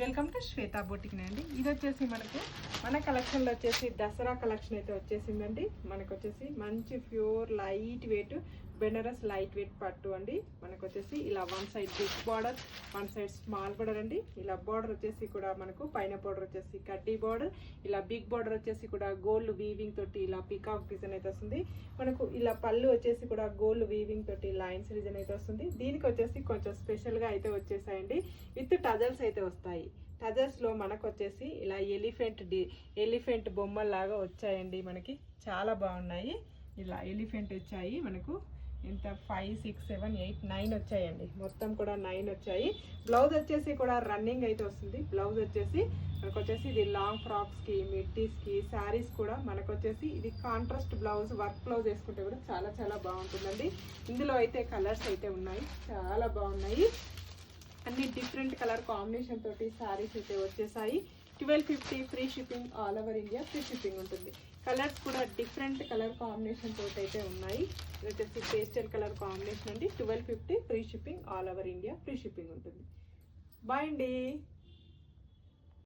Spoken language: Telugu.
వెల్కమ్ టు శ్వేతా బోటిక్ అండి. ఇది వచ్చేసి మనకు మన కలెక్షన్లో వచ్చేసి దసరా కలెక్షన్ అయితే వచ్చేసిందండి. మనకు వచ్చేసి మంచి pure light weight Benares light weight పట్టు అండి. మనకు వచ్చేసి ఇలా one side big border one side small border అండి. ఇలా బార్డర్ వచ్చేసి కూడా మనకు పైన బార్డర్ వచ్చేసి కడ్డీ బార్డర్ ఇలా బిగ్ బార్డర్ వచ్చేసి కూడా గోల్డ్ వీవింగ్ తోటి ఇలా పికాక్ డిజైన్ అయితే వస్తుంది. మనకు ఇలా పళ్ళు వచ్చేసి కూడా గోల్డ్ వీవింగ్ తోటి లైన్స్ డిజైన్ అయితే వస్తుంది. దీనికి వచ్చేసి కొంచెం స్పెషల్గా అయితే వచ్చేసాయండి. విత్ టజల్స్ అయితే వస్తాయి. టజల్స్లో మనకు వచ్చేసి ఇలా ఎలిఫెంట్ డి ఎలిఫెంట్ బొమ్మల్లాగా వచ్చాయండి మనకి. చాలా బాగున్నాయి. ఇలా ఎలిఫెంట్ వచ్చాయి మనకు. ఇంత five six seven eight nine వచ్చాయండి. మొత్తం కూడా నైన్ వచ్చాయి. బ్లౌజ్ వచ్చేసి కూడా రన్నింగ్ అయితే వస్తుంది. బ్లౌజ్ వచ్చేసి మనకు వచ్చేసి ఇది లాంగ్ ఫ్రాక్స్కి మిడ్డీస్కి శారీస్ కూడా మనకు వచ్చేసి ఇది కాంట్రాస్ట్ బ్లౌజ్ వర్క్ బ్లౌజ్ వేసుకుంటే కూడా చాలా చాలా బాగుంటుందండి. ఇందులో అయితే కలర్స్ అయితే ఉన్నాయి. చాలా బాగున్నాయి. అన్ని డిఫరెంట్ కలర్ కాంబినేషన్ తోటి సారీస్ అయితే వచ్చేసాయి. Twelve fifty free shipping all over India free shipping ఉంటుంది. కలర్స్ కూడా డిఫరెంట్ కలర్ కాంబినేషన్ తోటి అయితే ఉన్నాయి. ఇది వచ్చేసి పేస్టల్ కలర్ కాంబినేషన్ అండి. Twelve fifty free shipping all over India free shipping ఉంటుంది. బాయ్ అండి.